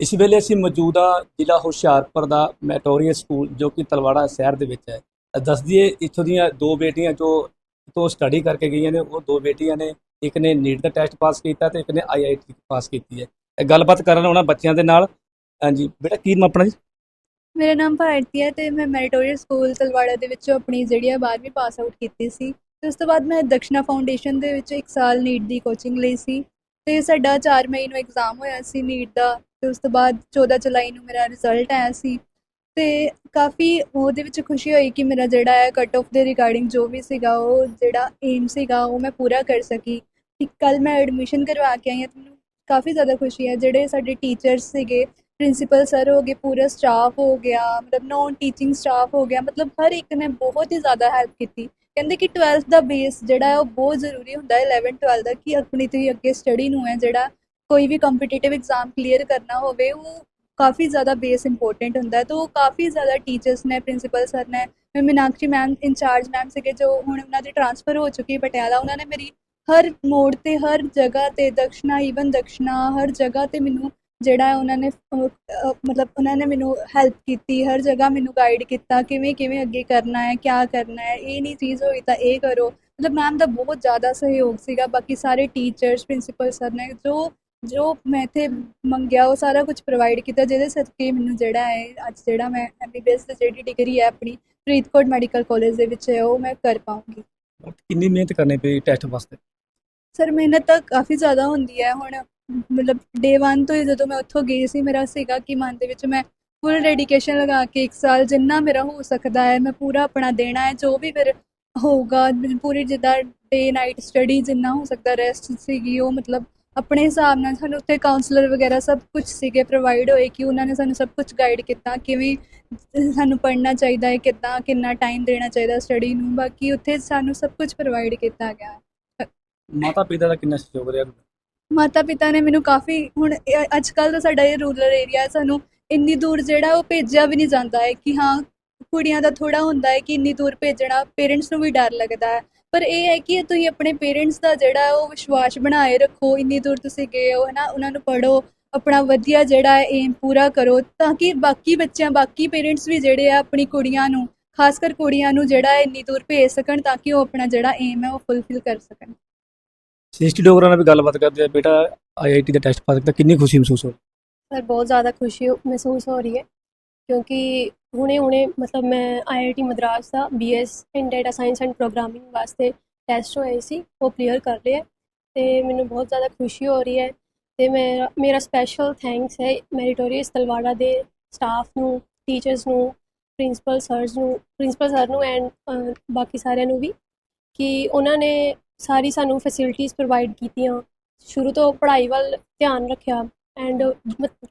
ਇਸ ਵੇਲੇ ਅਸੀਂ ਮੌਜੂਦਾ ਜ਼ਿਲ੍ਹਾ ਹੁਸ਼ਿਆਰਪੁਰ ਦਾ ਮੈਟੋਰੀਅਸ ਸਕੂਲ, ਜੋ ਕਿ ਤਲਵਾੜਾ ਸ਼ਹਿਰ ਦੇ ਵਿੱਚ ਹੈ। ਦੱਸ ਦਈਏ, ਇੱਥੋਂ ਦੀਆਂ ਦੋ ਬੇਟੀਆਂ ਜੋ ਤੋਂ ਸਟੱਡੀ ਕਰਕੇ ਗਈਆਂ ਨੇ, ਉਹ ਦੋ ਬੇਟੀਆਂ ਨੇ। ਇੱਕ ਨੇ ਨੀਟ ਦਾ ਟੈਸਟ ਪਾਸ ਕੀਤਾ ਤੇ ਇੱਕ ਨੇ ਆਈਆਈਟੀ ਪਾਸ ਕੀਤੀ ਹੈ। ਇਹ ਗੱਲਬਾਤ ਕਰਨ ਉਹਨਾਂ ਬੱਚਿਆਂ ਦੇ ਨਾਲ। ਹਾਂਜੀ, ਬੇਟਾ, ਕੀ ਨਾਮ ਆਪਣਾ ਜੀ? ਮੇਰਾ ਨਾਮ ਭਾਰਤੀ ਹੈ ਤੇ ਮੈਂ ਮੈਰੀਟੋਰੀਅਸ ਸਕੂਲ ਤਲਵਾੜਾ ਦੇ ਵਿੱਚੋਂ ਆਪਣੀ ਜਿਹੜੀ ਆ 12ਵੀਂ ਪਾਸ ਆਊਟ ਕੀਤੀ ਸੀ। ਤੇ ਉਸ ਤੋਂ ਬਾਅਦ ਮੈਂ ਦਕਸ਼ਨਾ ਫਾਊਂਡੇਸ਼ਨ ਦੇ ਵਿੱਚ ਇੱਕ ਸਾਲ ਨੀਟ ਦੀ ਕੋਚਿੰਗ ਲਈ ਸੀ। ਤੇ ਸਾਡਾ 4 ਮਈ ਨੂੰ ਐਗਜ਼ਾਮ ਹੋਇਆ ਸੀ ਨੀਟ ਦਾ। ਤੇ ਉਸ ਤੋਂ ਬਾਅਦ 14 ਜੁਲਾਈ ਨੂੰ ਮੇਰਾ ਰਿਜ਼ਲਟ ਆਇਆ ਸੀ ਤੇ ਕਾਫੀ ਉਹਦੇ ਵਿੱਚ ਖੁਸ਼ੀ ਹੋਈ ਕਿ ਮੇਰਾ ਜਿਹੜਾ ਹੈ ਕੱਟ ਆਫ ਦੇ ਰਿਗਾਰਡਿੰਗ ਜੋ ਵੀ ਸੀਗਾ ਉਹ ਜਿਹੜਾ ਏਮ ਸੀਗਾ ਉਹ ਮੈਂ ਪੂਰਾ ਕਰ ਸਕੀ ਕਿ ਕੱਲ ਮੈਂ ਐਡਮਿਸ਼ਨ ਕਰਵਾ ਕੇ ਆਈ ਹਾਂ ਤੇ ਮੈਨੂੰ ਕਾਫੀ ਜ਼ਿਆਦਾ ਖੁਸ਼ੀ ਹੈ। ਜਿਹੜੇ ਸਾਡੇ ਟੀਚਰਸ ਸੀਗੇ ਪ੍ਰਿੰਸੀਪਲ ਸਰ ਹੋ ਗਏ, ਪੂਰਾ ਸਟਾਫ ਹੋ ਗਿਆ, ਮਤਲਬ ਨੌਨ ਟੀਚਿੰਗ ਸਟਾਫ ਹੋ ਗਿਆ, ਮਤਲਬ ਹਰ ਇੱਕ ਨੇ ਬਹੁਤ ਹੀ ਜ਼ਿਆਦਾ ਹੈਲਪ ਕੀਤੀ। ਕਹਿੰਦੇ ਕਿ 12th ਦਾ ਬੇਸ ਜਿਹੜਾ ਹੈ ਉਹ ਬਹੁਤ ਜ਼ਰੂਰੀ ਹੁੰਦਾ ਹੈ 11 12 ਦਾ ਕਿ ਆਪਣੀ ਤੁਸੀਂ ਅੱਗੇ ਸਟੱਡੀ ਨੂੰ ਹੈ ਜਿਹੜਾ ਕੋਈ ਵੀ ਕੰਪੀਟੀਟਿਵ ਐਗਜ਼ਾਮ ਕਲੀਅਰ ਕਰਨਾ ਹੋਵੇ, ਉਹ ਕਾਫੀ ਜ਼ਿਆਦਾ ਬੇਸ ਇੰਪੋਰਟੈਂਟ ਹੁੰਦਾ ਹੈ। ਤਾਂ ਉਹ ਕਾਫੀ ਜ਼ਿਆਦਾ ਟੀਚਰਸ ਨੇ ਪ੍ਰਿੰਸੀਪਲ ਸਰ ਨੇ, ਮੈਂ ਮੀਨਾਕਸ਼ੀ ਮੈਮ ਇੰਚਾਰਜ ਮੈਮ ਸੀਗੇ, ਜੋ ਹੁਣ ਉਹਨਾਂ ਦੀ ਟਰਾਂਸਫਰ ਹੋ ਚੁੱਕੀ ਪਟਿਆਲਾ, ਉਹਨਾਂ ਨੇ ਮੇਰੀ ਹਰ ਮੋੜ ਤੇ, ਹਰ ਜਗ੍ਹਾ ਤੇ ਦਕਸ਼ਨਾ ਈਵਨ ਦਕਸ਼ਨਾ, ਹਰ ਜਗ੍ਹਾ ਤੇ ਮੈਨੂੰ ਜਿਹੜਾ ਹੈ ਉਹਨਾਂ ਨੇ ਮਤਲਬ ਉਹਨਾਂ ਨੇ ਮੈਨੂੰ ਹੈਲਪ ਕੀਤੀ, ਹਰ ਜਗ੍ਹਾ ਮੈਨੂੰ ਗਾਈਡ ਕੀਤਾ, ਕਿਵੇਂ ਕਿਵੇਂ ਅੱਗੇ ਕਰਨਾ ਹੈ, ਕਿਆ ਕਰਨਾ ਹੈ, ਇਹ ਨਹੀਂ ਚੀਜ਼ ਹੋਈ ਤਾਂ ਇਹ ਕਰੋ। ਮਤਲਬ ਮੈਮ ਦਾ ਬਹੁਤ ਜ਼ਿਆਦਾ ਸਹਿਯੋਗ ਸੀਗਾ, ਬਾਕੀ ਸਾਰੇ ਟੀਚਰਸ ਪ੍ਰਿੰਸੀਪਲ ਸਰ ਨੇ, ਜੋ ਜੋ ਮੈਂ ਇੱਥੇ ਮੰਗਿਆ ਉਹ ਸਾਰਾ ਕੁਝ ਪ੍ਰੋਵਾਈਡ ਕੀਤਾ ਜਿਹਦੇ ਸਦਕੇ ਮੈਨੂੰ ਜਿਹੜਾ ਹੈ ਅੱਜ ਜਿਹੜਾ ਮੈਂ ਐਮਬੀਬੀਐਸ ਦੀ ਜਿਹੜੀ ਡਿਗਰੀ ਹੈ ਆਪਣੀ ਫਰੀਦਕੋਟ ਮੈਡੀਕਲ ਕਾਲਜ ਦੇ ਵਿੱਚ ਹੈ ਉਹ ਮੈਂ ਕਰ ਪਾਉਂਗੀ ਕਿੰਨੀ ਮਿਹਨਤ ਕਰਨੀ ਪਈ ਟੈਸਟ ਵਾਸਤੇ? ਸਰ ਮਿਹਨਤ ਤਾਂ ਕਾਫੀ ਜ਼ਿਆਦਾ ਹੁੰਦੀ ਹੈ ਹੁਣ ਮਤਲਬ ਡੇ 1 ਤੋਂ ਹੀ ਜਦੋਂ ਮੈਂ ਉੱਥੋਂ ਗਈ ਸੀ ਮੇਰਾ ਸੀਗਾ ਕਿ ਮਨ ਦੇ ਵਿੱਚ ਮੈਂ ਫੁੱਲ ਡੈਡੀਕੇਸ਼ਨ ਲਗਾ ਕੇ ਇੱਕ ਸਾਲ ਜਿੰਨਾ ਮੇਰਾ ਹੋ ਸਕਦਾ ਹੈ ਮੈਂ ਪੂਰਾ ਆਪਣਾ ਦੇਣਾ ਹੈ ਜੋ ਵੀ ਫਿਰ ਹੋਊਗਾ ਪੂਰੀ ਜਿੱਦਾਂ ਡੇ ਨਾਈਟ ਸਟੱਡੀ ਜਿੰਨਾ ਹੋ ਸਕਦਾ ਰੈਸਟ ਸੀਗੀ ਉਹ ਮਤਲਬ ਆਪਣੇ ਹਿਸਾਬ ਨਾਲ ਸਾਨੂੰ ਉੱਥੇ ਕਾਉਂਸਲਰ ਵਗੈਰਾ ਸਭ ਕੁਝ ਸੀਗੇ ਪ੍ਰੋਵਾਈਡ ਹੋਏ ਕਿ ਉਹਨਾਂ ਨੇ ਸਾਨੂੰ ਸਭ ਕੁਝ ਗਾਈਡ ਕੀਤਾ ਕਿਵੇਂ ਸਾਨੂੰ ਪੜ੍ਹਨਾ ਚਾਹੀਦਾ ਹੈ ਕਿੱਦਾਂ ਕਿੰਨਾ ਟਾਈਮ ਦੇਣਾ ਚਾਹੀਦਾ ਸਟੱਡੀ ਨੂੰ ਬਾਕੀ ਉੱਥੇ ਸਾਨੂੰ ਸਭ ਕੁਝ ਪ੍ਰੋਵਾਈਡ ਕੀਤਾ ਗਿਆ ਮਾਤਾ ਪਿਤਾ ਦਾ ਕਿੰਨਾ ਸਹਿਯੋਗ ਰਿਹਾ? ਮਾਤਾ ਪਿਤਾ ਨੇ ਮੈਨੂੰ ਕਾਫੀ ਹੁਣ ਅੱਜ ਕੱਲ ਤਾਂ ਸਾਡਾ ਇਹ ਰੂਰਲ ਏਰੀਆ ਹੈ ਸਾਨੂੰ ਇੰਨੀ ਦੂਰ ਜਿਹੜਾ ਉਹ ਭੇਜਿਆ ਵੀ ਨਹੀਂ ਜਾਂਦਾ ਹੈ ਕਿ ਹਾਂ ਕੁੜੀਆਂ ਦਾ ਥੋੜਾ ਹੁੰਦਾ ਹੈ ਕਿ ਇੰਨੀ ਦੂਰ ਭੇਜਣਾ ਪੇਰੈਂਟਸ ਨੂੰ ਵੀ ਡਰ ਲੱਗਦਾ ਹੈ। ਪਰ ਇਹ ਹੈ ਕਿ ਤੁਸੀਂ ਆਪਣੇ ਪੇਰੈਂਟਸ ਦਾ ਜਿਹੜਾ ਉਹ ਵਿਸ਼ਵਾਸ ਬਣਾਏ ਰੱਖੋ ਇੰਨੀ ਦੂਰ ਤੁਸੀਂ ਗਏ ਹੋ ਹਨਾ ਉਹਨਾਂ ਨੂੰ ਪੜੋ ਆਪਣਾ ਵਧੀਆ ਜਿਹੜਾ ਏਮ ਪੂਰਾ ਕਰੋ ਤਾਂ ਕਿ ਬਾਕੀ ਬੱਚਿਆਂ ਬਾਕੀ ਪੇਰੈਂਟਸ ਵੀ ਜਿਹੜੇ ਆ ਆਪਣੀ ਕੁੜੀਆਂ ਨੂੰ ਖਾਸ ਕਰ ਕੁੜੀਆਂ ਨੂੰ ਜਿਹੜਾ ਇੰਨੀ ਦੂਰ ਭੇਜ ਸਕਣ ਤਾਂ ਕਿ ਉਹ ਆਪਣਾ ਜਿਹੜਾ ਏਮ ਹੈ ਉਹ ਫੁੱਲਫਿਲ ਕਰ ਸਕਣ। ਸਿਸਟੀ ਡੋਗਰਾਂ ਨਾਲ ਵੀ ਗੱਲਬਾਤ ਕਰਦੇ ਆ ਬੇਟਾ ਆਈਆਈਟੀ ਦਾ ਟੈਸਟ ਪਾਸ ਕੀਤਾ ਕਿੰਨੀ ਖੁਸ਼ੀ ਮਹਿਸੂਸ ਹੋ ਸਰ ਬਹੁਤ ਜ਼ਿਆਦਾ ਖੁਸ਼ੀ ਮਹਿਸੂਸ ਹੋ ਰਹੀ ਹੈ। ਕਿਉਂਕਿ ਹੁਣੇ ਹੁਣੇ ਮਤਲਬ ਮੈਂ IIT Madras the BS in data science and programming ਵਾਸਤੇ ਟੈਸਟ ਹੋਏ ਸੀ, ਉਹ ਕਲੀਅਰ ਕਰ ਲਿਆ ਤੇ ਮੈਨੂੰ ਬਹੁਤ ਜ਼ਿਆਦਾ ਖੁਸ਼ੀ ਹੋ ਰਹੀ ਹੈ ਤੇ ਮੇਰਾ ਮੇਰਾ ਸਪੈਸ਼ਲ ਥੈਂਕਸ ਹੈ ਮੈਰੀਟੋਰੀਅਸ ਤਲਵਾੜਾ ਦੇ ਸਟਾਫ ਨੂੰ ਟੀਚਰਸ ਨੂੰ ਪ੍ਰਿੰਸੀਪਲ ਸਰਸ ਨੂੰ ਪ੍ਰਿੰਸੀਪਲ ਸਰ ਨੂੰ ਐਂਡ ਬਾਕੀ ਸਾਰਿਆਂ ਨੂੰ ਵੀ ਕਿ ਉਹਨਾਂ ਨੇ ਸਾਰੀ ਸਾਨੂੰ ਫੈਸਿਲਿਟੀਆਂ ਪ੍ਰੋਵਾਈਡ ਕੀਤੀਆਂ। ਸ਼ੁਰੂ ਤੋਂ ਪੜ੍ਹਾਈ ਵੱਲ ਧਿਆਨ ਰੱਖਿਆ ਐਂਡ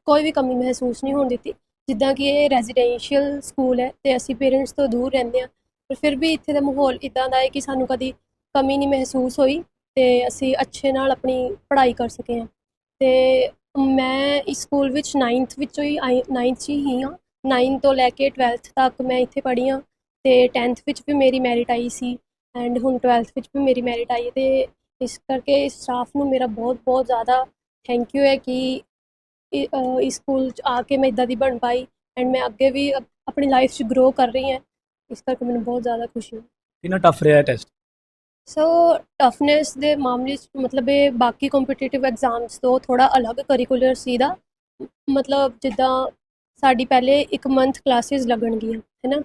ਕੋਈ ਵੀ ਕਮੀ ਮਹਿਸੂਸ ਨਹੀਂ ਹੋਣ ਦਿੱਤੀ। ਜਿੱਦਾਂ ਕਿ ਇਹ ਰੈਜ਼ੀਡੈਂਸ਼ੀਅਲ ਸਕੂਲ ਹੈ ਤੇ ਅਸੀਂ ਪੇਰੈਂਟਸ ਤੋਂ ਦੂਰ ਰਹਿੰਦੇ ਹਾਂ, ਪਰ ਫਿਰ ਵੀ ਇੱਥੇ ਦਾ ਮਾਹੌਲ ਇਦਾਂ ਦਾ ਹੈ ਕਿ ਸਾਨੂੰ ਕਦੀ ਕਮੀ ਨਹੀਂ ਮਹਿਸੂਸ ਹੋਈ ਤੇ ਅਸੀਂ ਅੱਛੇ ਨਾਲ ਆਪਣੀ ਪੜ੍ਹਾਈ ਕਰ ਸਕੇ ਹਾਂ। ਤੇ ਮੈਂ ਇਸ ਸਕੂਲ ਵਿੱਚ 9th ਵਿੱਚੋਂ ਹੀ 9th 'ਚ ਹੀ ਹਾਂ 9 ਤੋਂ ਲੈ ਕੇ 12th ਤੱਕ ਮੈਂ ਇੱਥੇ ਪੜ੍ਹੀ ਹਾਂ ਤੇ 10th ਵਿੱਚ ਵੀ ਮੇਰੀ ਮੈਰਿਟ ਆਈ ਸੀ ਐਂਡ ਹੁਣ 12th ਵਿੱਚ ਵੀ ਮੇਰੀ ਮੈਰਿਟ ਆਈ ਹੈ ਤੇ ਇਸ ਕਰਕੇ ਸਟਾਫ ਨੂੰ ਮੇਰਾ ਬਹੁਤ ਬਹੁਤ ਜ਼ਿਆਦਾ ਥੈਂਕ ਯੂ ਹੈ ਕਿ ਇਸ ਸਕੂਲ ਚ ਆ ਕੇ ਮੈਂ ਇਦਾਂ ਦੀ ਬਣ ਪਾਈ ਐਂਡ ਮੈਂ ਅੱਗੇ ਵੀ ਆਪਣੀ ਲਾਈਫ 'ਚ ਗਰੋ ਕਰ ਰਹੀ ਹਾਂ। ਇਸ ਕਰਕੇ ਮੈਨੂੰ ਬਹੁਤ ਜ਼ਿਆਦਾ ਖੁਸ਼ੀ ਹੈ ਕਿੰਨਾ ਟਫ ਰਿਹਾ ਟੈਸਟ ਸੋ ਟਫਨੈਸ ਦੇ ਮਾਮਲੇ 'ਚ ਮਤਲਬ ਇਹ ਬਾਕੀ ਕੰਪੀਟੀਟਿਵ ਐਗਜ਼ਾਮਸ ਤੋਂ ਥੋੜਾ ਅਲੱਗ ਕਰਿਕੂਲਰ ਸੀ ਦਾ ਮਤਲਬ ਜਿੱਦਾਂ ਸਾਡੀ ਪਹਿਲੇ ਇੱਕ ਮੰਥ ਕਲਾਸਿਸ ਲੱਗਣਗੀਆਂ ਹੈਨਾ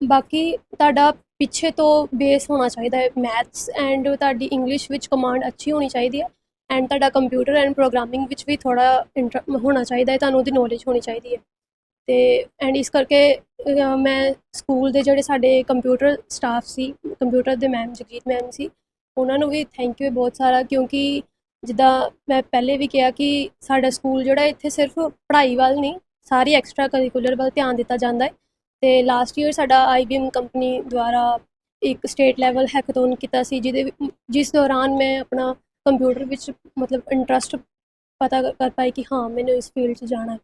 ਬਾਕੀ ਤੁਹਾਡਾ ਪਿੱਛੇ ਤੋਂ ਬੇਸ ਹੋਣਾ ਚਾਹੀਦਾ ਹੈ ਮੈਥਸ ਐਂਡ ਤੁਹਾਡੀ ਇੰਗਲਿਸ਼ ਵਿੱਚ ਕਮਾਂਡ ਅੱਛੀ ਹੋਣੀ ਚਾਹੀਦੀ ਹੈ ਐਂਡ ਤੁਹਾਡਾ ਕੰਪਿਊਟਰ ਐਂਡ ਪ੍ਰੋਗਰਾਮਿੰਗ ਵਿੱਚ ਵੀ ਥੋੜਾ ਹੋਣਾ ਚਾਹੀਦਾ ਹੈ, ਤੁਹਾਨੂੰ ਉਹਦੀ ਨੌਲੇਜ ਹੋਣੀ ਚਾਹੀਦੀ ਹੈ। ਤੇ ਐਂਡ ਇਸ ਕਰਕੇ ਮੈਂ ਸਕੂਲ ਦੇ ਜਿਹੜੇ ਸਾਡੇ ਕੰਪਿਊਟਰ ਸਟਾਫ ਸੀ ਕੰਪਿਊਟਰ ਦੇ ਮੈਮ ਜਗਜੀਤ ਮੈਮ ਸੀ, ਉਹਨਾਂ ਨੂੰ ਵੀ ਥੈਂਕ ਯੂ ਬਹੁਤ ਸਾਰਾ, ਕਿਉਂਕਿ ਜਿੱਦਾਂ ਮੈਂ ਪਹਿਲੇ ਵੀ ਕਿਹਾ ਕਿ ਸਾਡਾ ਸਕੂਲ ਜਿਹੜਾ ਇੱਥੇ ਸਿਰਫ ਪੜ੍ਹਾਈ ਵੱਲ ਨਹੀਂ, ਸਾਰੀ ਐਕਸਟਰਾ ਕਰਿਕੂਲਰ ਵੱਲ ਧਿਆਨ ਦਿੱਤਾ ਜਾਂਦਾ ਹੈ। ਤੇ ਲਾਸਟ ਈਅਰ ਸਾਡਾ ਆਈਬੀਐਮ ਕੰਪਨੀ ਦੁਆਰਾ ਇੱਕ ਸਟੇਟ ਲੈਵਲ ਹੈਕਥੌਨ ਕੀਤਾ ਸੀ, ਜਿਹਦੇ ਜਿਸ ਦੌਰਾਨ ਮੈਂ ਆਪਣਾ ਕੰਪਿਊਟਰ ਵਿੱਚ ਮਤਲਬ ਇੰਟਰਸਟ ਪਤਾ ਕਰ ਪਾਈ ਕਿ ਹਾਂ, ਮੈਨੂੰ ਇਸ ਫੀਲਡ 'ਚ ਜਾਣਾ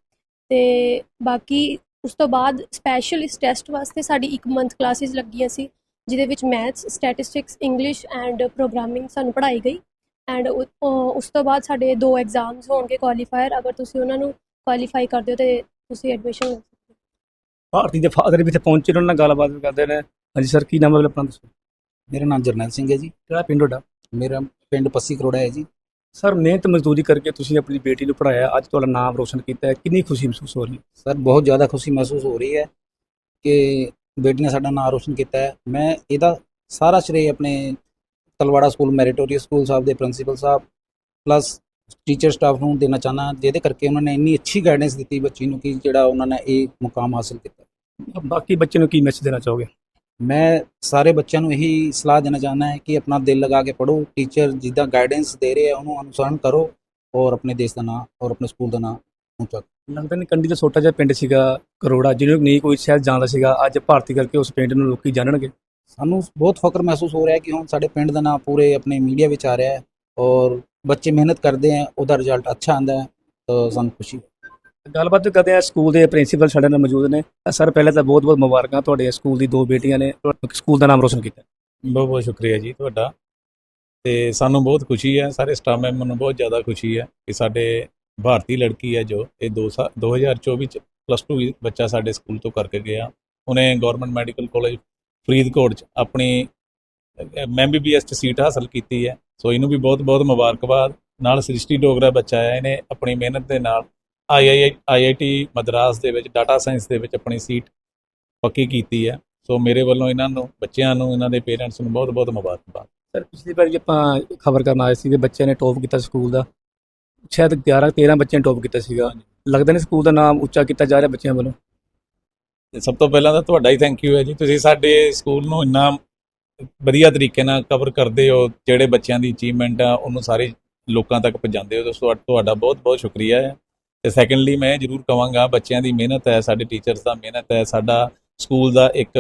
ਤੇ ਬਾਕੀ ਉਸ ਤੋਂ ਬਾਅਦ ਸਪੈਸ਼ਲ ਇਸ ਟੈਸਟ ਵਾਸਤੇ ਸਾਡੀ ਇੱਕ ਮੰਥ ਕਲਾਸਿਸ ਲੱਗੀਆਂ ਸੀ, ਜਿਹਦੇ ਵਿੱਚ maths statistics English and programming ਸਾਨੂੰ ਪੜ੍ਹਾਈ ਗਈ। ਐਂਡ ਉਸ ਤੋਂ ਬਾਅਦ ਸਾਡੇ ਦੋ ਐਗਜ਼ਾਮਸ ਹੋਣਗੇ ਕੁਆਲੀਫਾਇਰ ਅਗਰ ਤੁਸੀਂ ਉਹਨਾਂ ਨੂੰ ਕੁਆਲੀਫਾਈ ਕਰਦੇ ਹੋ ਤੇ ਤੁਸੀਂ ਐਡਮਿਸ਼ਨ ਲੈ ਸਕਦੇ ਹੋ। ਭਾਰਤੀ ਦੇ ਫਾਦਰ ਵੀ ਇੱਥੇ ਪਹੁੰਚੇ ਉਹਨਾਂ ਨਾਲ ਗੱਲਬਾਤ ਵੀ ਕਰਦੇ ਨੇ। ਹਾਂਜੀ ਸਰ ਕੀ ਨਾਮ ਹੈ ਆਪਣਾ ਦੱਸੋ? ਮੇਰਾ ਨਾਮ ਜਰਨੈਲ ਸਿੰਘ ਹੈ ਜੀ। ਕਿਹੜਾ ਪਿੰਡ ਤੁਹਾਡਾ? ਮੇਰਾ ਪਿੰਡ ਪੱਸੀ ਕਰੋੜਾ ਹੈ ਜੀ। ਸਰ ਮਿਹਨਤ ਮਜ਼ਦੂਰੀ ਕਰਕੇ ਤੁਸੀਂ ਆਪਣੀ ਬੇਟੀ ਨੂੰ ਪੜਾਇਆ ਅੱਜ ਤੁਹਾਡਾ ਨਾਮ ਰੋਸ਼ਨ ਕੀਤਾ ਹੈ। ਕਿੰਨੀ ਖੁਸ਼ੀ ਮਹਿਸੂਸ ਹੋ ਰਹੀ ਹੈ? ਸਰ ਬਹੁਤ ਜ਼ਿਆਦਾ ਖੁਸ਼ੀ ਮਹਿਸੂਸ ਹੋ ਰਹੀ ਹੈ ਕਿ ਬੇਟੀ ਨੇ ਸਾਡਾ ਨਾਮ ਰੋਸ਼ਨ ਕੀਤਾ ਹੈ। ਮੈਂ ਇਹਦਾ ਸਾਰਾ ਸ਼੍ਰੇ ਆਪਣੇ ਤਲਵਾੜਾ ਸਕੂਲ ਮੈਰੀਟੋਰੀਅਸ ਸਕੂਲ ਸਾਹਿਬ ਦੇ ਪ੍ਰਿੰਸੀਪਲ ਸਾਹਿਬ ਪਲੱਸ ਟੀਚਰ ਸਟਾਫ ਨੂੰ ਦੇਣਾ ਚਾਹਨਾ ਜਿਹਦੇ ਕਰਕੇ ਉਹਨਾਂ ਨੇ ਇੰਨੀ ਅੱਛੀ ਗਾਈਡੈਂਸ ਦਿੱਤੀ ਬੱਚੀ ਨੂੰ ਕਿ ਜਿਹੜਾ ਉਹਨਾਂ ਨੇ ਇਹ ਮੁਕਾਮ ਹਾਸਲ ਕੀਤਾ। ਬਾਕੀ ਬੱਚੇ ਨੂੰ ਕੀ ਮੈਸੇਜ ਦੇਣਾ ਚਾਹੋਗੇ? ਮੈਂ ਸਾਰੇ ਬੱਚਿਆਂ ਨੂੰ ਇਹੀ ਸਲਾਹ ਦੇਣਾ ਚਾਹੁੰਦਾ ਹੈ ਕਿ ਆਪਣਾ ਦਿਲ ਲਗਾ ਕੇ ਪੜ੍ਹੋ। ਟੀਚਰ ਜਿੱਦਾਂ ਗਾਈਡੈਂਸ ਦੇ ਰਹੇ ਆ ਉਹਨੂੰ ਅਨੁਸਰਨ ਕਰੋ ਔਰ ਆਪਣੇ ਦੇਸ਼ ਦਾ ਨਾਮ ਔਰ ਆਪਣੇ ਸਕੂਲ ਦਾ ਨਾਮ ਉੱਚਾ ਲੱਗਦਾ ਨਹੀਂ ਕੰਡੀ ਦਾ ਛੋਟਾ ਜਿਹਾ ਪਿੰਡ ਸੀਗਾ ਕਰੋੜਾ ਜਿਹਨੂੰ ਨਹੀਂ ਕੋਈ ਸ਼ਾਇਦ ਜਾਣਦਾ ਸੀਗਾ ਅੱਜ ਭਾਰਤੀ ਕਰਕੇ ਉਸ ਪਿੰਡ ਨੂੰ ਲੋਕੀ ਜਾਣਨਗੇ। ਸਾਨੂੰ ਬਹੁਤ ਫਖਰ ਮਹਿਸੂਸ ਹੋ ਰਿਹਾ ਕਿ ਹੁਣ ਸਾਡੇ ਪਿੰਡ ਦਾ ਨਾਮ ਪੂਰੇ ਆਪਣੇ ਮੀਡੀਆ ਵਿੱਚ ਆ ਰਿਹਾ ਹੈ ਔਰ ਬੱਚੇ ਮਿਹਨਤ ਕਰਦੇ ਹੈ ਉਹਦਾ ਰਿਜ਼ਲਟ ਅੱਛਾ ਆਂਦਾ ਹੈ ਤਾਂ ਸਾਨੂੰ ਖੁਸ਼ੀ ਗੱਲਬਾਤ ਕਰਦੇ ਆ ਸਕੂਲ ਦੇ ਪ੍ਰਿੰਸੀਪਲ ਸਾਡੇ ਨਾਲ ਮੌਜੂਦ ਨੇ। ਸਰ, ਪਹਿਲਾਂ ਤਾਂ ਬਹੁਤ ਬਹੁਤ ਮੁਬਾਰਕਾਂ ਤੁਹਾਡੇ ਸਕੂਲ ਦੀ ਦੋ ਬੇਟੀਆਂ ਨੇ ਸਕੂਲ ਦਾ ਨਾਮ ਰੋਸ਼ਨ ਕੀਤਾ। ਬਹੁਤ ਬਹੁਤ ਸ਼ੁਕਰੀਆ ਜੀ ਤੁਹਾਡਾ। ਤੇ ਸਾਨੂੰ ਬਹੁਤ ਖੁਸ਼ੀ ਹੈ, ਸਾਰੇ ਸਟਾਫ ਮੈਂਬਰ ਨੂੰ ਬਹੁਤ ਜ਼ਿਆਦਾ ਖੁਸ਼ੀ ਹੈ ਕਿ ਸਾਡੇ ਭਾਰਤੀ ਲੜਕੀ ਹੈ ਜੋ, ਇਹ ਦੋ ਸਾ 2024 ਚ ਪਲੱਸ 2 ਬੱਚਾ ਸਾਡੇ ਸਕੂਲ ਤੋਂ ਕਰਕੇ ਗਿਆ। ਉਹਨੇ ਗਵਰਨਮੈਂਟ ਮੈਡੀਕਲ ਕਾਲਜ ਫਰੀਦਕੋਟ ਚ ਆਪਣੀ ਐਮਬੀਬੀਐਸ ਚ ਸੀਟ ਹਾਸਲ ਕੀਤੀ ਹੈ। ਸੋ ਇਹਨੂੰ ਵੀ ਬਹੁਤ ਬਹੁਤ ਮੁਬਾਰਕਬਾਦ। ਨਾਲ ਸ੍ਰਿਸ਼ਟੀ ਡੋਗਰਾ ਬੱਚਾ ਹੈ, ਇਹਨੇ ਆਪਣੀ ਮਿਹਨਤ ਦੇ ਨਾਲ ਆਈਆਈ ਆਈਆਈਟੀ ਮਦਰਾਸ ਦੇ ਵਿੱਚ ਡਾਟਾ ਸਾਇੰਸ ਦੇ ਵਿੱਚ ਆਪਣੀ ਸੀਟ ਪੱਕੀ ਕੀਤੀ ਹੈ। ਸੋ ਮੇਰੇ ਵੱਲੋਂ ਇਹਨਾਂ ਨੂੰ ਬੱਚਿਆਂ ਨੂੰ ਇਹਨਾਂ ਦੇ ਪੇਰੈਂਟਸ ਨੂੰ ਬਹੁਤ ਬਹੁਤ ਮੁਬਾਰਕਬਾਦ। ਸਰ ਪਿਛਲੀ ਵਾਰੀ ਆਪਾਂ ਖਬਰ ਕਰਨ ਆਏ ਸੀ ਕਿ ਬੱਚਿਆਂ ਨੇ ਟੌਪ ਕੀਤਾ ਸਕੂਲ ਦਾ। ਸ਼ਾਇਦ 11 13 ਬੱਚਿਆਂ ਨੇ ਟੌਪ ਕੀਤਾ ਸੀਗਾ। ਲੱਗਦਾ ਨਹੀਂ ਸਕੂਲ ਦਾ ਨਾਮ ਉੱਚਾ ਕੀਤਾ ਜਾ ਰਿਹਾ ਬੱਚਿਆਂ ਵੱਲੋਂ? ਸਭ ਤੋਂ ਪਹਿਲਾਂ ਤਾਂ ਤੁਹਾਡਾ ਹੀ ਥੈਂਕ ਯੂ ਹੈ ਜੀ। ਤੁਸੀਂ ਸਾਡੇ ਸਕੂਲ ਨੂੰ ਇੰਨਾ ਵਧੀਆ ਤਰੀਕੇ ਨਾਲ ਕਵਰ ਕਰਦੇ ਹੋ ਜਿਹੜੇ ਬੱਚਿਆਂ ਦੀ ਅਚੀਵਮੈਂਟ ਆ ਉਹਨੂੰ ਸਾਰੇ ਲੋਕਾਂ ਤੱਕ ਪਹੁੰਚਾਉਂਦੇ ਹੋ। ਦੋਸਤੋ ਤੁਹਾਡਾ ਬਹੁਤ ਬਹੁਤ ਸ਼ੁਕਰੀਆ ਹੈ। ਤੇ ਸੈਕੰਡਲੀ ਮੈਂ ਜ਼ਰੂਰ ਕਵਾਂਗਾ ਬੱਚਿਆਂ ਦੀ ਮਿਹਨਤ ਹੈ, ਸਾਡੇ ਟੀਚਰਸ ਦਾ ਮਿਹਨਤ ਹੈ, ਸਾਡਾ ਸਕੂਲ ਦਾ ਇੱਕ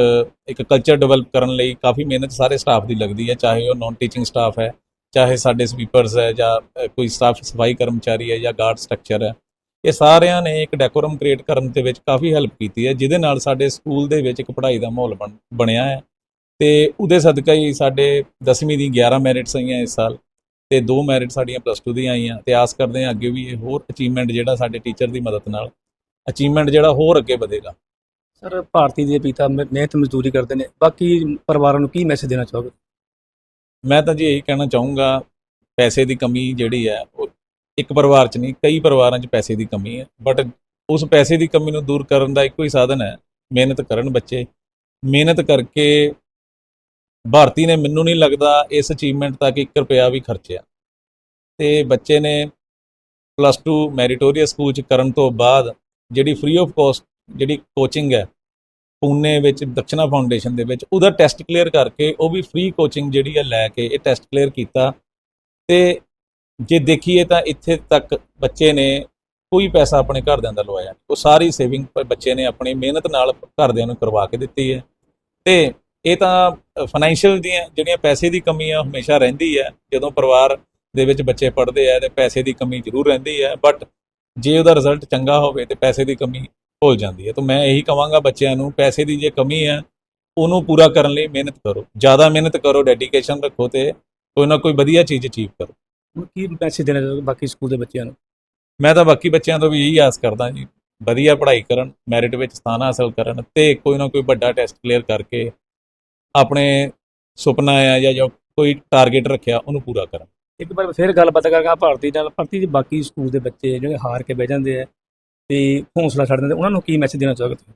ਇੱਕ ਕਲਚਰ ਡਿਵੈਲਪ ਕਰਨ ਲਈ ਕਾਫੀ ਮਿਹਨਤ ਸਾਰੇ ਸਟਾਫ ਦੀ ਲੱਗਦੀ ਹੈ, ਚਾਹੇ ਉਹ ਨਾਨ ਟੀਚਿੰਗ ਸਟਾਫ ਹੈ, ਚਾਹੇ ਸਾਡੇ ਸਵੀਪਰਸ ਹੈ ਜਾਂ ਕੋਈ ਸਟਾਫ ਸਫ਼ਾਈ ਕਰਮਚਾਰੀ ਹੈ ਜਾਂ ਗਾਰਡ ਸਟਰਕਚਰ ਹੈ। ਇਹ ਸਾਰਿਆਂ ਨੇ ਇੱਕ ਡੈਕੋਰਮ ਕ੍ਰੀਏਟ ਕਰਨ ਦੇ ਵਿੱਚ ਕਾਫੀ ਹੈਲਪ ਕੀਤੀ ਹੈ, ਜਿਹਦੇ ਨਾਲ ਸਾਡੇ ਸਕੂਲ ਦੇ ਵਿੱਚ ਇੱਕ ਪੜ੍ਹਾਈ ਦਾ ਮਾਹੌਲ ਬਣ, ਬਣਿਆ ਹੈ। ਤੇ ਉਹਦੇ ਸਦਕਾ ਹੀ ਸਾਡੇ 10ਵੀਂ ਦੀ 11 ਮੈਰਿਟਸ ਆਈਆਂ ਇਸ ਸਾਲ। ਤੇ ਦੋ ਮੈਰਿਟ ਸਾਡੀਆਂ ਪਲੱਸ 2 ਦੀਆਂ ਆਈਆਂ ਤੇ ਆਸ ਕਰਦੇ ਹਾਂ ਅੱਗੇ ਵੀ ਇਹ ਹੋਰ ਅਚੀਵਮੈਂਟ ਜਿਹੜਾ ਸਾਡੇ ਟੀਚਰ ਦੀ ਮਦਦ ਨਾਲ ਅਚੀਵਮੈਂਟ ਜਿਹੜਾ ਹੋਰ ਅੱਗੇ ਵਧੇਗਾ। ਸਰ ਭਾਰਤੀ ਦੇ ਪਿਤਾ ਮਿਹ- ਮਿਹਨਤ ਮਜ਼ਦੂਰੀ ਕਰਦੇ ਨੇ। ਬਾਕੀ ਪਰਿਵਾਰਾਂ ਨੂੰ ਕੀ ਮੈਸੇਜ ਦੇਣਾ ਚਾਹੋਗੇ? ਮੈਂ ਤਾਂ ਜੀ ਇਹੀ ਕਹਿਣਾ ਚਾਹੂੰਗਾ ਪੈਸੇ ਦੀ ਕਮੀ ਜਿਹੜੀ ਹੈ ਉਹ ਇੱਕ ਪਰਿਵਾਰ 'ਚ ਨਹੀਂ ਕਈ ਪਰਿਵਾਰਾਂ 'ਚ ਪੈਸੇ ਦੀ ਕਮੀ ਹੈ। ਬਟ ਉਸ ਪੈਸੇ ਦੀ ਕਮੀ ਨੂੰ ਦੂਰ ਕਰਨ ਦਾ ਇੱਕੋ ਹੀ ਸਾਧਨ ਹੈ ਮਿਹਨਤ ਕਰਨ ਬੱਚੇ। ਮਿਹਨਤ ਕਰਕੇ ਭਾਰਤੀ ਨੇ ਮੈਨੂੰ ਨਹੀਂ ਲੱਗਦਾ ਇਸ ਅਚੀਵਮੈਂਟ ਤੱਕ 1 ਰੁਪਿਆ ਵੀ ਖਰਚਿਆ। ਤੇ ਬੱਚੇ ਨੇ ਪਲੱਸ 2 ਮੈਰੀਟੋਰੀਅਸ ਸਕੂਲ 'ਚ ਕਰਨ ਤੋਂ ਬਾਅਦ ਜਿਹੜੀ ਫ੍ਰੀ ਆਫ ਕਾਸਟ ਜਿਹੜੀ ਕੋਚਿੰਗ ਹੈ, ਪੂਨੇ ਵਿੱਚ ਦਕਸ਼ਨਾ ਫਾਊਂਡੇਸ਼ਨ ਦੇ ਵਿੱਚ, ਉਹਦਾ ਟੈਸਟ ਕਲੀਅਰ ਕਰਕੇ ਉਹ ਵੀ ਫ੍ਰੀ ਕੋਚਿੰਗ ਜਿਹੜੀ ਹੈ ਲੈ ਕੇ ਇਹ ਟੈਸਟ ਕਲੀਅਰ ਕੀਤਾ। ਤੇ ਜੇ ਦੇਖੀਏ ਤਾਂ ਇੱਥੇ ਤੱਕ ਬੱਚੇ ਨੇ ਕੋਈ ਪੈਸਾ ਆਪਣੇ ਘਰਦਿਆਂ ਦਾ ਲਵਾਇਆ ਉਹ ਸਾਰੀ ਸੇਵਿੰਗ ਬੱਚੇ ਨੇ ਆਪਣੀ ਮਿਹਨਤ ਨਾਲ ਘਰਦਿਆਂ ਨੂੰ ਕਰਵਾ ਕੇ ਦਿੱਤੀ ਹੈ। ਤੇ ਇਹ ਤਾਂ ਫਾਈਨੈਂਸ਼ੀਅਲ ਦੀਆਂ ਜਿਹੜੀਆਂ ਪੈਸੇ ਦੀ ਕਮੀ ਆ ਹਮੇਸ਼ਾ ਰਹਿੰਦੀ ਹੈ ਜਦੋਂ ਪਰਿਵਾਰ ਦੇ ਵਿੱਚ ਬੱਚੇ ਪੜ੍ਹਦੇ ਆ ਤੇ ਪੈਸੇ ਦੀ ਕਮੀ ਜ਼ਰੂਰ ਰਹਿੰਦੀ ਹੈ ਬਟ ਜੇ ਉਹਦਾ ਰਿਜ਼ਲਟ ਚੰਗਾ ਹੋਵੇ ਤੇ ਪੈਸੇ ਦੀ ਕਮੀ ਭੁੱਲ ਜਾਂਦੀ ਹੈ। ਤਾਂ ਮੈਂ ਇਹੀ ਕਹਾਂਗਾ ਬੱਚਿਆਂ ਨੂੰ ਪੈਸੇ ਦੀ ਜੇ ਕਮੀ ਹੈ ਉਹਨੂੰ ਪੂਰਾ ਕਰਨ ਲਈ ਮਿਹਨਤ ਕਰੋ। ਜ਼ਿਆਦਾ ਮਿਹਨਤ ਕਰੋ ਡੈਡੀਕੇਸ਼ਨ ਰੱਖੋ ਤੇ ਕੋਈ ਨਾ ਕੋਈ ਵਧੀਆ ਚੀਜ਼ ਅਚੀਵ ਕਰੋ। ਹੁਣ ਕੀ ਮੈਸੇਜ ਦੇਣਾ ਚਾਹੋਗੇ ਬਾਕੀ ਸਕੂਲ ਦੇ ਬੱਚਿਆਂ ਨੂੰ? ਮੈਂ ਤਾਂ ਬਾਕੀ ਬੱਚਿਆਂ ਤੋਂ ਵੀ ਇਹੀ ਆਸ ਕਰਦਾ ਜੀ ਵਧੀਆ ਪੜ੍ਹਾਈ ਕਰਨ ਮੈਰਿਟ ਵਿੱਚ ਸਥਾਨ ਹਾਸਲ ਕਰਨ ਤੇ ਕੋਈ ਨਾ ਕੋਈ ਵੱਡਾ ਟੈਸਟ ਕਲੀਅਰ ਕਰਕੇ ਆਪਣੇ ਸੁਪਨਾ ਆ ਜਾਂ ਜੋ ਕੋਈ ਟਾਰਗੇਟ ਰੱਖਿਆ ਉਹਨੂੰ ਪੂਰਾ ਕਰਨ। ਇੱਕ ਵਾਰ ਫਿਰ ਗੱਲਬਾਤ ਕਰਾਂਗਾ ਭਾਰਤੀ ਨਾਲ। ਭਾਰਤੀ ਦੇ ਬਾਕੀ ਸਕੂਲ ਦੇ ਬੱਚੇ ਜਿਹੜੇ ਹਾਰ ਕੇ ਬਹਿ ਜਾਂਦੇ ਆ ਤੇ ਹੌਸਲਾ ਛੱਡ ਦਿੰਦੇ ਉਹਨਾਂ ਨੂੰ ਕੀ ਮੈਸੇਜ ਦੇਣਾ ਚਾਹੋਗੇ ਤੁਸੀਂ?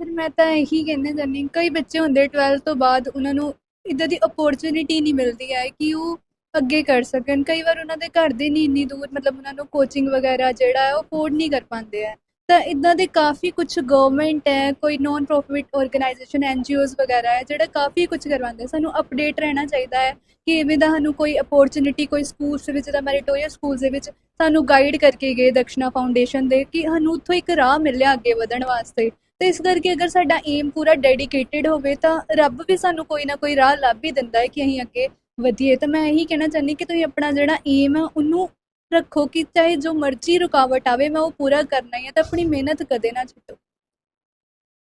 ਫਿਰ ਮੈਂ ਤਾਂ ਇਹੀ ਕਹਿਣਾ ਚਾਹੁੰਦੀ ਹਾਂ, ਕਈ ਬੱਚੇ ਹੁੰਦੇ 12 ਤੋਂ ਬਾਅਦ ਉਹਨਾਂ ਨੂੰ ਇਦਾਂ ਦੀ ਅਪੋਰਚੁਨਿਟੀ ਨਹੀਂ ਮਿਲਦੀ ਹੈ ਕਿ ਉਹ ਅੱਗੇ ਕਰ ਸਕਣ। ਕਈ ਵਾਰ ਉਹਨਾਂ ਦੇ ਘਰ ਦੇ ਨਹੀਂ ਇੰਨੀ ਦੂਰ ਮਤਲਬ ਉਹਨਾਂ ਨੂੰ ਕੋਚਿੰਗ ਵਗੈਰਾ ਜਿਹੜਾ ਹੈ ਉਹ ਅਫੋਰਡ ਨਹੀਂ ਕਰ ਪਾਉਂਦੇ ਹੈ ਤਾਂ ਇੱਦਾਂ ਦੇ ਕਾਫੀ ਕੁਝ ਗਵਰਨਮੈਂਟ ਹੈ, ਕੋਈ ਨੋਨ ਪ੍ਰੋਫਿਟ ਆਰਗੇਨਾਈਜੇਸ਼ਨ ਓਜ਼ ਵਗੈਰਾ ਹੈ, ਜਿਹੜਾ ਕਾਫੀ ਕੁਝ ਕਰਵਾਉਂਦੇ ਸਾਨੂੰ ਅਪਡੇਟ ਰਹਿਣਾ ਚਾਹੀਦਾ ਹੈ ਕਿ ਇਵੇਂ ਦਾ ਸਾਨੂੰ ਕੋਈ ਅਪੋਰਚੁਨਿਟੀ ਕੋਈ ਸਕੂਲਸ ਵਿੱਚ ਦਾ ਮੈਰੀਟੋਰੀਅਸ ਸਕੂਲਸ ਦੇ ਵਿੱਚ, ਸਾਨੂੰ ਗਾਈਡ ਕਰਕੇ ਗਏ ਦਕਸ਼ਨਾ ਫਾਊਂਡੇਸ਼ਨ ਦੇ ਕਿ ਸਾਨੂੰ ਉੱਥੋਂ ਇੱਕ ਰਾਹ ਮਿਲਿਆ ਅੱਗੇ ਵਧਣ ਵਾਸਤੇ। ਤੇ ਇਸ ਕਰਕੇ ਅਗਰ ਸਾਡਾ ਏਮ ਪੂਰਾ ਡੈਡੀਕੇਟਿਡ ਹੋਵੇ ਤਾਂ ਰੱਬ ਵੀ ਸਾਨੂੰ ਕੋਈ ਨਾ ਕੋਈ ਰਾਹ ਲੱਭ ਹੀ ਦਿੰਦਾ ਹੈ ਕਿ ਅਸੀਂ ਅੱਗੇ ਵਧੀਏ। ਤਾਂ ਮੈਂ ਇਹੀ ਕਹਿਣਾ ਚਾਹੁੰਦੀ ਕਿ ਤੁਸੀਂ ਆਪਣਾ ਜਿਹੜਾ ਏਮ ਹੈ ਉਹਨੂੰ ਰੱਖੋ ਕਿ ਚਾਹੇ ਜੋ ਮਰਜ਼ੀ ਰੁਕਾਵਟ ਆਵੇ, ਮੈਂ ਉਹ ਪੂਰਾ ਕਰਨਾ ਹੀ ਹੈ ਤਾਂ ਆਪਣੀ ਮਿਹਨਤ ਕਦੇ ਨਾ ਛੱਡੋ।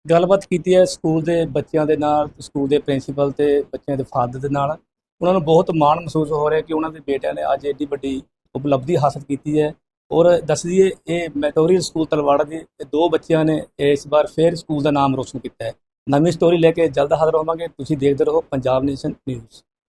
ਗੱਲਬਾਤ ਕੀਤੀ ਹੈ ਸਕੂਲ ਦੇ ਬੱਚਿਆਂ ਦੇ ਨਾਲ, ਸਕੂਲ ਦੇ ਪ੍ਰਿੰਸੀਪਲ ਤੇ ਬੱਚਿਆਂ ਦੇ ਫਾਦਰ ਦੇ ਨਾਲ। ਉਹਨਾਂ ਨੂੰ ਬਹੁਤ ਮਾਣ ਮਹਿਸੂਸ ਹੋ ਰਿਹਾ ਕਿ ਉਹਨਾਂ ਦੇ ਬੇਟਿਆਂ ਨੇ ਅੱਜ ਏਡੀ ਵੱਡੀ ਉਪਲਬਧੀ ਹਾਸਲ ਕੀਤੀ ਹੈ। ਔਰ ਦੱਸ ਦਈਏ, ਇਹ ਮੈਟੋਰੀਅਲ ਸਕੂਲ ਤਲਵਾੜਾ ਦੇ ਦੋ ਬੱਚਿਆਂ ਨੇ ਇਸ ਵਾਰ ਫੇਰ ਸਕੂਲ ਦਾ ਨਾਮ ਰੋਸ਼ਨ ਕੀਤਾ ਹੈ। ਨਵੀਂ ਸਟੋਰੀ ਲੈ ਕੇ ਜਲਦ ਹਾਜ਼ਰ ਹੋਵਾਂਗੇ। ਤੁਸੀਂ ਦੇਖਦੇ ਰਹੋ ਪੰਜਾਬ ਨੇਸ਼ਨ ਨਿਊਜ਼